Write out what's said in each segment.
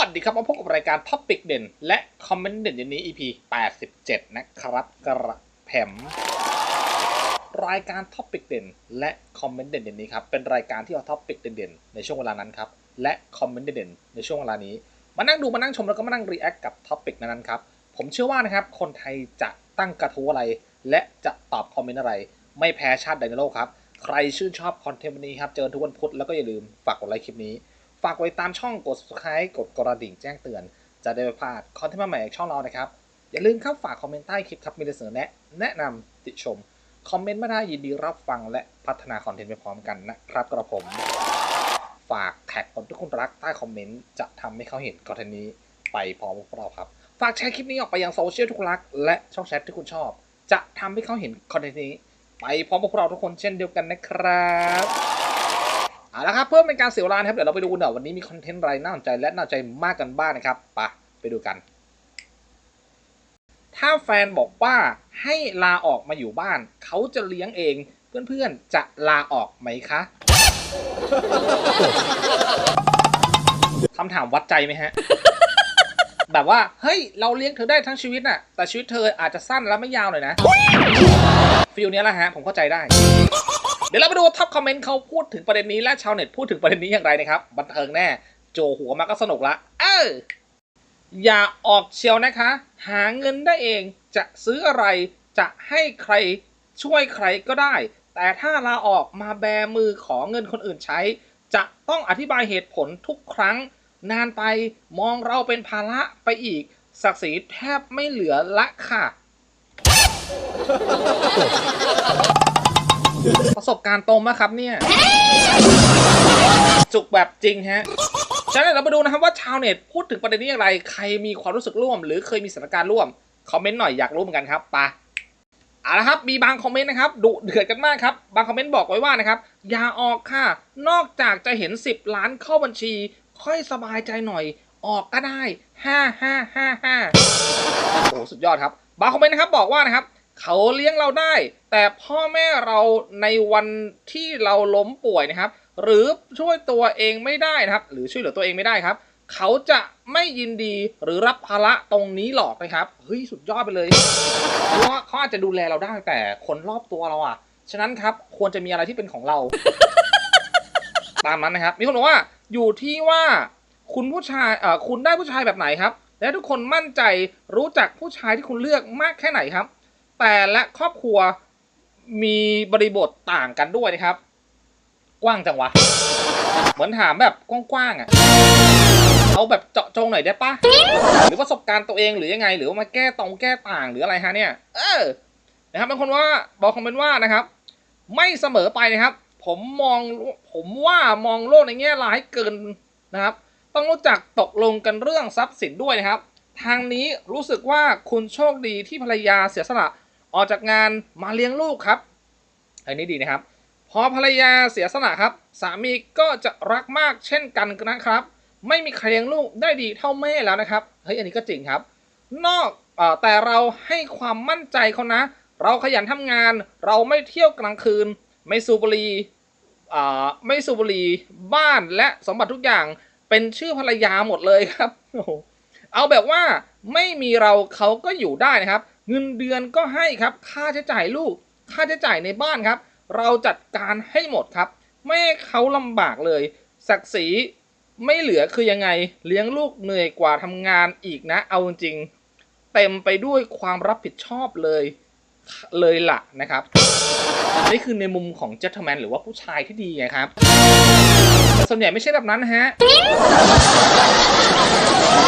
วัสดีครับมาพบกับรายการท็อปิกเด่น และคอมเมนต์เด่นย่างนี้ EP 87 นะครับกระแผมรายการท็อปิกเด่น และคอมเมนต์เด่นอย่างนี้ครับเป็นรายการที่เอาท็อปิกเด่นๆในช่วงเวลานั้นครับและคอมเมนต์เด่นๆในช่วงเวลานี้มานั่งดูมานั่งชมแล้วก็มานั่งรีแอคกับท็อปิกนั้นๆครับผมเชื่อว่านะครับคนไทยจะตั้งกระทู้อะไร และจะตอบคอมเมนต์อะไร ไม่แพ้ชาติใดในโลกครับใครชื่นชอบคอนเทนต์นี้ครับเจอทุกวันพุธแล้วก็อย่าลืมฝากกดไลค์คลิปนี้ ฝากไว้ตามช่องกด subscribe กดกระดิ่งแจ้งเตือน จะได้ไม่พลาดคอนเทนต์ใหม่ๆจากช่องเรานะครับ อย่าลืมเข้าฝากคอมเมนต์ใต้คลิปครับมีเสนอแนะ แนะนำติชม คอมเมนต์มาได้ยินดีรับฟังและพัฒนาคอนเทนต์ไปพร้อมกันนะครับกระผม ฝากแท็กคนที่คุณรักใต้คอมเมนต์จะทำให้เขาเห็นคอนเทนต์นี้ไปพร้อมกับพวกเราครับ ฝากแชร์คลิปนี้ออกไปยังโซเชียลที่คุณรัก และช่องแชทที่คุณชอบ จะทำให้เขาเห็นคอนเทนต์นี้ ไปพร้อมกับพวกเราทุกคนเช่นเดียวกันนะครับ เอาละครับเพื่อเป็นการเสียเวลาครับเดี๋ยวเราไปดูกันหน่อยวันนี้มีคอนเทนต์อะไรน่าสนใจและน่าสนใจมากกันบ้างนะครับไปไปดูกัน ถ้าแฟนบอกว่าให้ลาออกมาอยู่บ้าน เขาจะเลี้ยงเองเพื่อนๆจะลาออกไหมคะคำถามวัดใจไหมฮะ แบบว่า เฮ้ย เราเลี้ยงเธอได้ทั้งชีวิตน่ะ แต่ชีวิตเธออาจจะสั้นและไม่ยาวหน่อยนะ ฟิลนี้แหละฮะ ผมเข้าใจได้ เดี๋ยวเราไปดูท็อปคอมเมนต์เขาพูดถึงประเด็นนี้และชาวเน็ตพูดถึงประเด็นนี้อย่างไรนะครับบันเทิงแน่ โจหัวมาก็สนุกละ เอออย่าออกเชียวนะคะ หาเงินได้เองจะซื้ออะไรจะให้ใครช่วยใครก็ได้ แต่ถ้าลาออกมาแบมือขอเงินคนอื่นใช้ จะต้องอธิบายเหตุผลทุกครั้ง นานไปมองเราเป็นภาระไปอีกศักดิ์ศรีแทบไม่เหลือละค่ะ ประสบการณ์ตรงมากครับเนี่ย จุกแบบจริงฮะฉะนั้นเรามาดูนะครับว่าชาวเน็ตพูดถึงประเด็นนี้อย่างไร ใครมีความรู้สึกร่วม หรือเคยมีสถานการณ์ร่วม คอมเมนต์หน่อยอยากรู้เหมือนกันครับไปะเอาละครับ มีบางคอมเมนต์นะครับดุเดือดกันมากครับ บางคอมเมนต์บอกไว้ว่านะครับ อย่าออกค่ะ นอกจากจะเห็น 10 ล้านเข้าบัญชี ค่อยสบายใจหน่อย ออกก็ได้ห้าห้าห้าห้าโอ้สุดยอดครับ บางคอมเมนต์นะครับบอกว่านะครับ เขาเลี้ยงเราได้ แต่พ่อแม่เราในวันที่เราล้มป่วยนะครับ หรือช่วยตัวเองไม่ได้นะครับ หรือช่วยเหลือตัวเองไม่ได้ครับ เขาจะไม่ยินดีหรือรับภาระตรงนี้หรอกนะครับเฮ้ยสุดยอดไปเลยเพราะว่าเขาอาจจะดูแลเราได้แต่คนรอบตัวเราอะ ฉะนั้นครับควรจะมีอะไรที่เป็นของเรา ตามนั้นนะครับ มีคนบอกว่าอยู่ที่ว่าคุณผู้ชายเอ่อคุณได้ผู้ชายแบบไหนครับ และทุกคนมั่นใจรู้จักผู้ชายที่คุณเลือกมากแค่ไหนครับ แต่และครอบครัวมีบริบทต่างกันด้วยนะครับ กว้างจังวะ เหมือนถามแบบกว้างๆอะเอาแบบเจาะจงหน่อยได้ปะหรือประสบการณ์ตัวเองหรือยังไง หรือว่ามาแก้ตรงแก้ต่างหรืออะไรฮะเนี่ย เออ นะครับบางคนว่าบอกคอมเมนต์ว่านะครับ ไม่เสมอไปนะครับ ผมมองผมว่ามองโลกในแง่ร้ายเกินนะครับ ต้องรู้จักตกลงกันเรื่องทรัพย์สินด้วยนะครับ ทางนี้รู้สึกว่าคุณโชคดีที่ภรรยาเสียสละ ออกจากงานมาเลี้ยงลูกครับ อันนี้ดีนะครับ พอภรรยาเสียสละครับ สามีก็จะรักมากเช่นกันนะครับ ไม่มีใครเลี้ยงลูกได้ดีเท่าแม่แล้วนะครับ เฮ้ย อันนี้ก็จริงครับ นอกอแต่เราให้ความมั่นใจเขานะ เราขยันทำงาน เราไม่เที่ยวกลางคืน ไม่สูบบุหรี่ไม่สูบบุหรี่บ้านและสมบัติทุกอย่างเป็นชื่อภรรยาหมดเลยครับ เอาแบบว่าไม่มีเราเขาก็อยู่ได้นะครับ เงินเดือนก็ให้ครับ ค่าใช้จ่ายลูก ค่าใช้จ่ายในบ้านครับ เราจัดการให้หมดครับ ไม่ให้เขาลำบากเลย ศักดิ์ศรีไม่เหลือคือยังไง เลี้ยงลูกเหนื่อยกว่าทำงานอีกนะ เอาจริงๆเต็มไปด้วยความรับผิดชอบเลยเลยล่ะนะครับ นี่คือในมุมของเจ t เทอร์แมนหรือว่าผู้ชายที่ดีไงครับ แต่ส่วนใหญ่ไม่ใช่แบบนั้นฮะ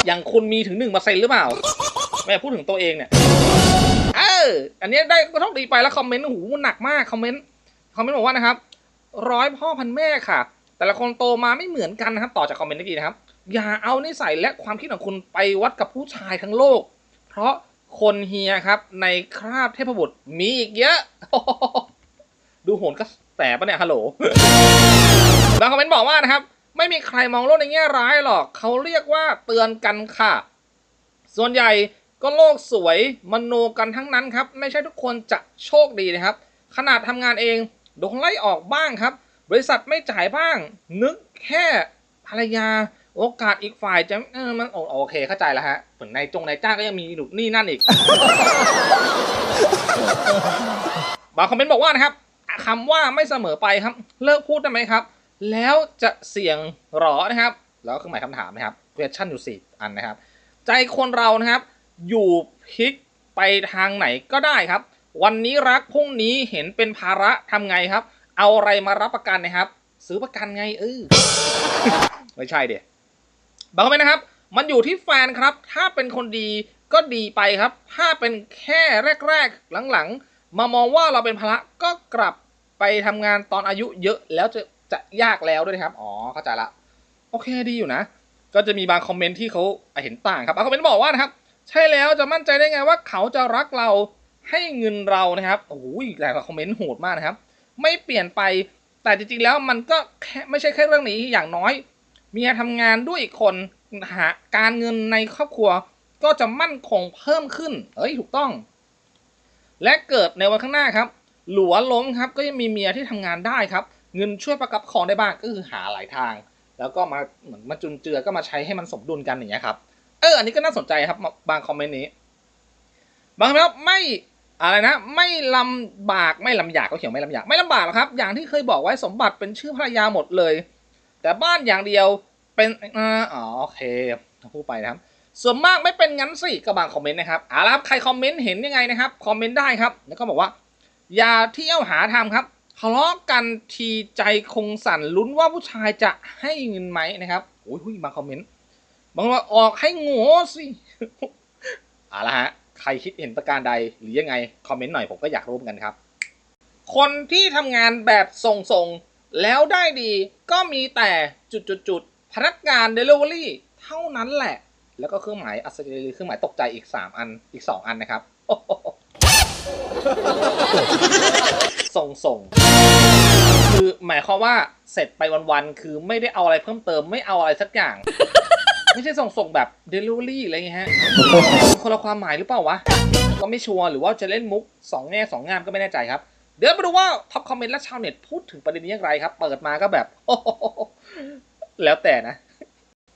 อย่างคุณมีถึงหนึ่งเปอร์เซ็นต์หรือเปล่าไม่พูดถึงตัวเองเนี่ย ออ อันนี้ได้ก็ต้องดีไปแล้วคอมเมนต์หูมันหนักมากคอมเมนต์คอมเมนต์บอกว่านะครับ ร้อยพ่อพันแม่ค่ะ แต่ละคนโตมาไม่เหมือนกันนะครับ ต่อจากคอมเมนต์ดีนะครับ อย่าเอานิสัยและความคิดของคุณไปวัดกับผู้ชายทั้งโลก เพราะคนเฮียครับ ในคราบเทพบุตรมีอีกเยอะ ดูโหนก็แต่ปะเนี่ยฮัลโหลบางคอมเมนต์บอกว่านะครับ ไม่มีใครมองโลกในแง่ร้ายหรอกเขาเรียกว่าเตือนกันค่ะ ส่วนใหญ่ ก็โลกสวยมโนกันทั้งนั้นครับ ไม่ใช่ทุกคนจะโชคดีนะครับ ขนาดทำงานเองโดนไล่ออกบ้างครับ บริษัทไม่จ่ายบ้าง นึกแค่ภรรยาโอกาสอีกฝ่ายจะเออมันโอโอเคเข้าใจแล้วฮะเหมือนในจงในจ้างก็ยังมีหนุนี่นั่นอีก บางคอมเมนต์บอกว่านะครับคำว่าไม่เสมอไปครับ เลิกพูดได้ไหมครับ แล้วจะเสี่ยงหรอนะครับ แล้วเครื่องหมายคำถามนะครับ question อยู่สี่อันนะครับ ใจคนเรานะครับ อยู่พลิกไปทางไหนก็ได้ครับ วันนี้รักพรุ่งนี้เห็นเป็นภาระทำไงครับ เอาอะไรมารับประกันนะครับ ซื้อประกันไงเออไม่ใช่เดี๋ยบางคอมเมนนะครับ มันอยู่ที่แฟนครับ ถ้าเป็นคนดีก็ดีไปครับ ถ้าเป็นแค่แรกๆหลังๆ มามองว่าเราเป็นภาระก็กลับไปทำงานตอนอายุเยอะแล้วจะจะยากแล้วด้วยนะครับ อ๋อ เข้าใจละ โอเคดีอยู่นะ ก็จะมีบางคอมเมนต์ที่เขาเห็นต่างครับบางคอมเมนต์บอกว่านะครับ ใช่แล้วจะมั่นใจได้ไงว่าเขาจะรักเราให้เงินเรานะครับโอ้โหแต่ละคอมเมนต์โหดมากนะครับ ไม่เปลี่ยนไปแต่จริงๆแล้วมันก็ไม่ใช่แค่เรื่องนี้อย่างน้อยเมียทำงานด้วยอีกคนหาการเงินในครอบครัวก็จะมั่นคงเพิ่มขึ้น เอ้ยถูกต้อง และเกิดในวันข้างหน้าครับ หลัวล้มครับก็ยังมีเมียที่ทำงานได้ครับ เงินช่วยประกับคองได้บ้างก็คือหาหลายทาง แล้วก็มาเหมือนมาจุนเจือก็มาใช้ให้มันสมดุลกันอย่างเงี้ยครับ เอออันนี้ก็น่าสนใจครับ บางคอมเมนต์นี้ บางคอมเมนต์ไม่อะไรนะ ไม่ลำบากไม่ลำอยากก็เขียนไม่ลำอยากไม่ลำบากหรอกครับ อย่างที่เคยบอกไว้สมบัติเป็นชื่อภรรยาหมดเลย แต่บ้านอย่างเดียวเป็นอ๋อโอเคพูดไปนะครับ ส่วนมากไม่เป็นงั้นสิก็บางคอมเมนต์นะครับเอาละครับใครคอมเมนต์เห็นยังไงนะครับคอมเมนต์ได้ครับแล้วก็บอกว่า อย่าเที่ยวหาทำครับทะเลาะกันทีใจคงสั่นลุ้นว่าผู้ชายจะให้เงินไหมนะครับโอ้ยหุ้ยบางคอมเมนต์ บางว่าออกให้โง่สิเอาละฮะ ใครคิดเห็นประการใดหรือยังไง คอมเมนต์หน่อยผมก็อยากรู้เหมือนกันครับ คนที่ทำงานแบบส่งๆ แล้วได้ดีก็มีแต่จุดๆพนักงาน Delivery เท่านั้นแหละ แล้วก็เครื่องหมายอัศจรรย์เครื่องหมายตกใจอีก 3 อันอีก 2 อันนะครับ ส่งส่งคือหมายความว่าเสร็จไปวันๆ คือไม่ได้เอาอะไรเพิ่มเติมไม่เอาอะไรสักอย่าง ไม่ใช่ส่งส่งแบบ Delivery อะไรเงี้ยฮะคนละความหมายหรือเปล่าวะก็ไม่ชัวร์หรือว่าจะเล่นมุกสองแง่สองงามก็ไม่แน่ใจครับ เดี๋ยวมาดูว่าท็อปคอมเมนต์และชาวเน็ตพูดถึงประเด็นนี้อย่างไรครับ เปิดมาก็แบบโอ้แล้วแต่นะ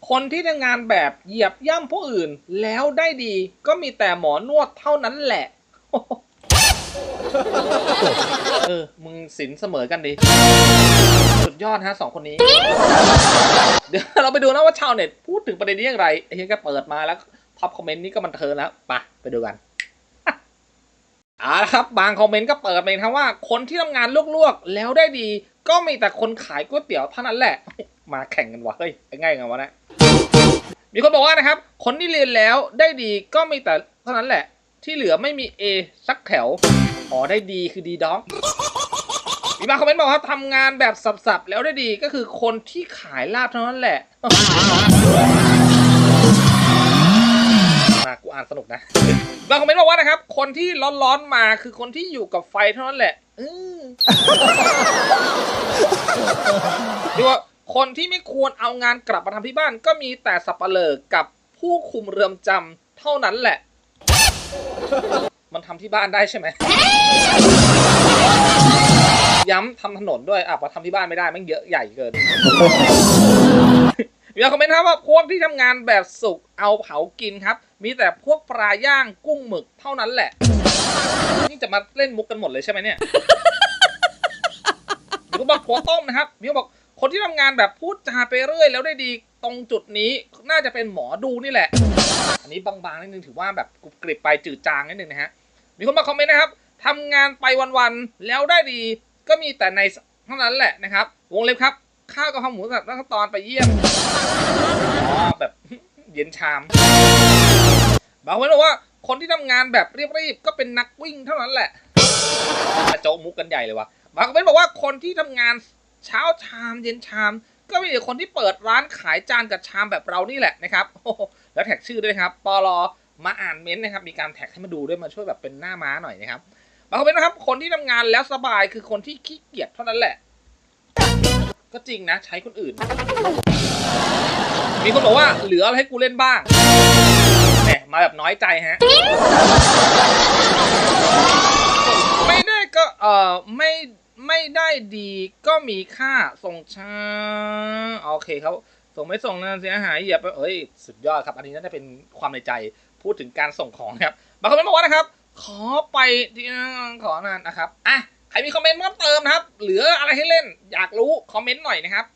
คนที่ทำงานแบบเหยียบย่ำผู้อื่นแล้วได้ดีก็มีแต่หมอนวดเท่านั้นแหละเออ มึงสินเสมอกันดี สุดยอดฮะสองคนนี้ เดี๋ยวเราไปดูนะว่าชาวเน็ตพูดถึงประเด็นนี้อย่างไรไอ้เหี้ยก็เปิดมาแล้วท็อปคอมเมนต์นี้ก็บันเทิงแล้วไปไปดูกันเอาครับบางคอมเมนต์ก็เปิดมาเองครับว่าคนที่ทำงานลวกๆแล้วได้ดี ก็มีแต่คนขายก๋วยเตี๋ยวเท่านั้นแหละ มาแข่งกันวะเฮ้ยง่ายงวะนะมีคนบอกว่านะครับ คนที่เรียนแล้วได้ดีก็มีแต่เท่านั้นแหละ ที่เหลือไม่มี A สักแถวอ๋อได้ดีคือดีด็อก มีบางคอมเมนต์บอกว่าทำงานแบบสับๆ แล้วได้ดีก็คือคนที่ขายลาบเท่านั้นแหละมากูอ่านสนุกนะบางคอมเมนต์บอกว่านะครับ คนที่ร้อนๆมาคือคนที่อยู่กับไฟเท่านั้นแหละเออเรียกว่าคนที่ไม่ควรเอางานกลับมาทำที่บ้าน ก็มีแต่สับเปลอกับผู้คุมเรือนจำเท่านั้นแหละ มันทำที่บ้านได้ใช่ไหม ย้ำทำถนนด้วยอะพอทำที่บ้านไม่ได้มันเยอะใหญ่เกินมีคอมเมนต์ครับว่าพวกที่ทำงานแบบสุกเอาเผากินครับ มีแต่พวกปลาย่างกุ้งหมึกเท่านั้นแหละ นี่จะมาเล่นมุกกันหมดเลยใช่ไหมเนี่ยมีคนบอกหัวต้มนะครับมีคนบอกคนที่ทำงานแบบพูดจาไปเรื่อย แล้วได้ดีตรงจุดนี้น่าจะเป็นหมอดูนี่แหละ อันนี้บางๆนิดนึงถือว่าแบบกรุบกริบไปจืดจางนิดนึงนะฮะมีคนมาคอมเมนต์นะครับทำงานไปวันๆแล้วได้ดี ก็มีแต่ในเท่านั้นแหละนะครับ วงเล็บครับ ข้าวกะเพราหมูสับแล้วก็ตอนไปเยี่ยมอ๋อแบบเย็นชามบางคนบอกว่าคนที่ทำงานแบบเรียบๆก็เป็นนักวิ่งเท่านั้นแหละโจมุกกันใหญ่เลยวะบางคนบอกว่าคนที่ทำงานเช้าชามเย็นชาม ก็มีแต่คนที่เปิดร้านขายจานกับชามแบบเรานี่แหละนะครับแล้วแท็กชื่อด้วยครับปลมาอ่านเม้นต์นะครับ มีการแท็กให้มาดูด้วยมาช่วยแบบเป็นหน้าม้าหน่อยนะครับ บางคนนะครับ คนที่ทำงานแล้วสบายคือคนที่ขี้เกียจเท่านั้นแหละ ก็จริงนะ ใช้คนอื่น มีคนบอกว่าเหลืออะไรให้กูเล่นบ้างแหมมาแบบน้อยใจฮะ ไม่ได้ก็เออไม่ไม่ได้ดีก็มีค่าส่งช้า โอเคครับ ส่งไม่ส่งนะเสียหายเหยียบไปเอ้ย สุดยอดครับ อันนี้น่าจะเป็นความในใจพูดถึงการส่งของครับ บางคอมเมนต์บอกว่านะครับ ขอไปที่ขอนานนะครับอะใครมีคอมเมนต์เพิ่มเติมนะครับ เหลืออะไรให้เล่น อยากรู้คอมเมนต์หน่อยนะครับ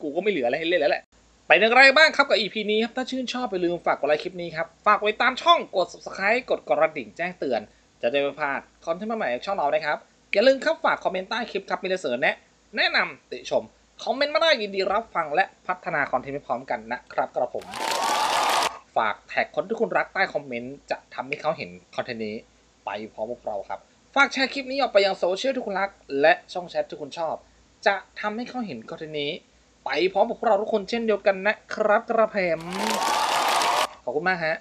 กูก็ไม่เหลืออะไรให้เล่นแล้วแหละ ไปในไรบ้างครับกับ EP นี้ครับ ถ้าชื่นชอบไปลืมฝากกดไลค์คลิปนี้ครับ ฝากไว้ตามช่องกด subscribe กดกระดิ่งแจ้งเตือน จะได้ไม่พลาดคอนเทนต์ใหม่ๆจากช่องเรานะครับ อย่าลืมครับฝากคอมเมนต์ใต้คลิปครับมีอะไรเสนอแนะแนะนำติชมคอมเมนต์มาได้ยินดีรับฟังและพัฒนาคอนเทนต์ไปพร้อมกันนะครับกระผมากแท็กคนที่คุณรักใต้คอมเมนต์จะทำให้เขาเห็นคอนเทนต์นี้ไปพร้อมพวกเราครับ ฝากแชร์คลิปนี้ออกไปยังโซเชียลที่คุณรัก และช่องแชทที่คุณชอบ จะทำให้เขาเห็นคอนเทนต์นี้ ไปพร้อมกับพวกเราทุกคนเช่นเดียวกันนะครับกระเพมขอบคุณมากฮะ